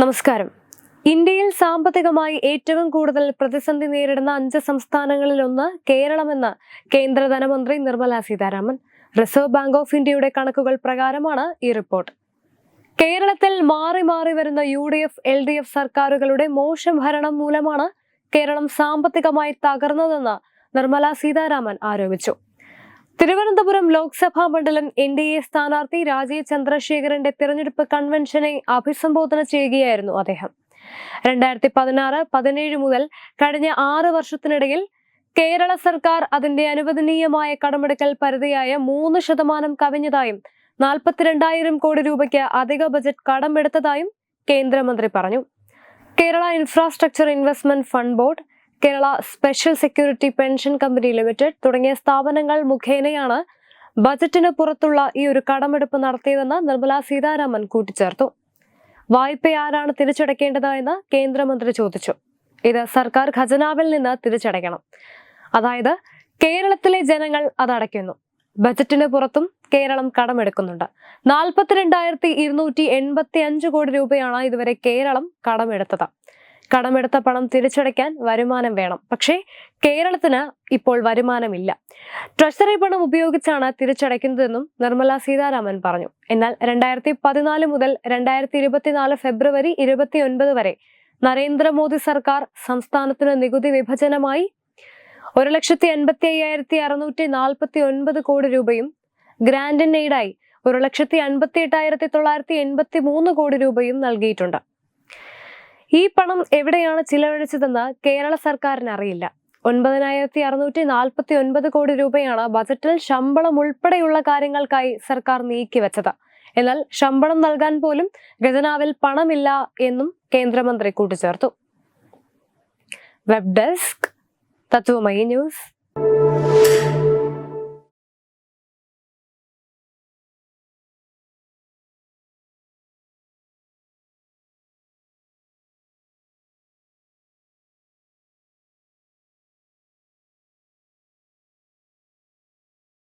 നമസ്കാരം. ഇന്ത്യയിൽ സാമ്പത്തികമായി ഏറ്റവും കൂടുതൽ പ്രതിസന്ധി നേരിടുന്ന അഞ്ച് സംസ്ഥാനങ്ങളിലൊന്ന് കേരളമെന്ന് കേന്ദ്ര ധനമന്ത്രി Nirmala Sitharaman. Reserve bank of ഇന്ത്യയുടെ കണക്കുകൾ പ്രകാരമാണ് ഈ റിപ്പോർട്ട്. കേരളത്തിൽ മാറി മാറി വരുന്ന U D F L D F സർക്കാരുകളുടെ മോശം ഭരണം മൂലമാണ് കേരളം സാമ്പത്തികമായി തകർന്നതെന്ന് നിർമ്മല സീതാരാമൻ ആരോപിച്ചു. തിരുവനന്തപുരം ലോക്സഭാ മണ്ഡലം എൻ ഡി എ സ്ഥാനാർത്ഥി രാജീവ് ചന്ദ്രശേഖരന്റെ തിരഞ്ഞെടുപ്പ് കൺവെൻഷനെ അഭിസംബോധന ചെയ്യുകയായിരുന്നു അദ്ദേഹം. രണ്ടായിരത്തി പതിനാറ് പതിനേഴ് മുതൽ കഴിഞ്ഞ ആറ് വർഷത്തിനിടയിൽ കേരള സർക്കാർ അതിന്റെ അനുവദനീയമായ കടമെടുക്കൽ പരിധിയായ മൂന്ന് ശതമാനം കവിഞ്ഞതായും നാൽപ്പത്തിരണ്ടായിരം കോടി രൂപയ്ക്ക് അധിക ബജറ്റ് കടമെടുത്തതായും കേന്ദ്രമന്ത്രി പറഞ്ഞു. Kerala infrastructure investment fund board Kerala special security pension company limited തുടങ്ങിയ സ്ഥാപനങ്ങൾ മുഖേനയാണ് ബജറ്റിന് പുറത്തുള്ള ഈ ഒരു കടമെടുപ്പ് നടത്തിയതെന്ന് നിർമ്മല സീതാരാമൻ കൂട്ടിച്ചേർത്തു. വായ്പ ആരാണ് തിരിച്ചടയ്ക്കേണ്ടത് എന്ന് കേന്ദ്രമന്ത്രി ചോദിച്ചു. ഇത് സർക്കാർ ഖജനാവിൽ നിന്ന് തിരിച്ചടയ്ക്കണം. അതായത് കേരളത്തിലെ ജനങ്ങൾ അതടയ്ക്കുന്നു ബജറ്റിന് പുറത്തും കേരളം കടമെടുക്കുന്നുണ്ട്. നാൽപ്പത്തിരണ്ടായിരത്തി ഇരുന്നൂറ്റി എൺപത്തി അഞ്ച് കോടി രൂപയാണ് ഇതുവരെ കേരളം കടമെടുത്തത്. കടമെടുത്ത പണം തിരിച്ചടയ്ക്കാൻ വരുമാനം വേണം. പക്ഷേ കേരളത്തിന് ഇപ്പോൾ വരുമാനമില്ല. ട്രഷറി പണം ഉപയോഗിച്ചാണ് തിരിച്ചടയ്ക്കുന്നതെന്നും നിർമ്മല സീതാരാമൻ പറഞ്ഞു. എന്നാൽ രണ്ടായിരത്തി പതിനാല് മുതൽ രണ്ടായിരത്തി ഇരുപത്തിനാല് ഫെബ്രുവരി ഇരുപത്തിയൊൻപത് വരെ നരേന്ദ്രമോദി സർക്കാർ സംസ്ഥാനത്തിന് നികുതി വിഭജനമായി ഒരു ലക്ഷത്തി എൺപത്തി അയ്യായിരത്തി അറുന്നൂറ്റി നാൽപ്പത്തി ഒൻപത് കോടി രൂപയും ഗ്രാൻഡ് ഇൻ എയ്ഡായി ഒരു ലക്ഷത്തി അൻപത്തി എട്ടായിരത്തി തൊള്ളായിരത്തി എൺപത്തി മൂന്ന് കോടി രൂപയും നൽകിയിട്ടുണ്ട്. ഈ പണം എവിടെയാണ് ചിലവഴിച്ചതെന്ന് കേരള സർക്കാരിന് അറിയില്ല. ഒൻപതിനായിരത്തി അറുന്നൂറ്റി നാൽപ്പത്തി ഒൻപത് കോടി രൂപയാണ് ബജറ്റിൽ ശമ്പളം ഉൾപ്പെടെയുള്ള കാര്യങ്ങൾക്കായി സർക്കാർ നീക്കിവെച്ചത് എന്നാൽ ശമ്പളം നൽകാൻ പോലും ഖജനാവിൽ പണമില്ല എന്നും കേന്ദ്രമന്ത്രി കൂട്ടിച്ചേർത്തു. Web desk Tatwamayi news.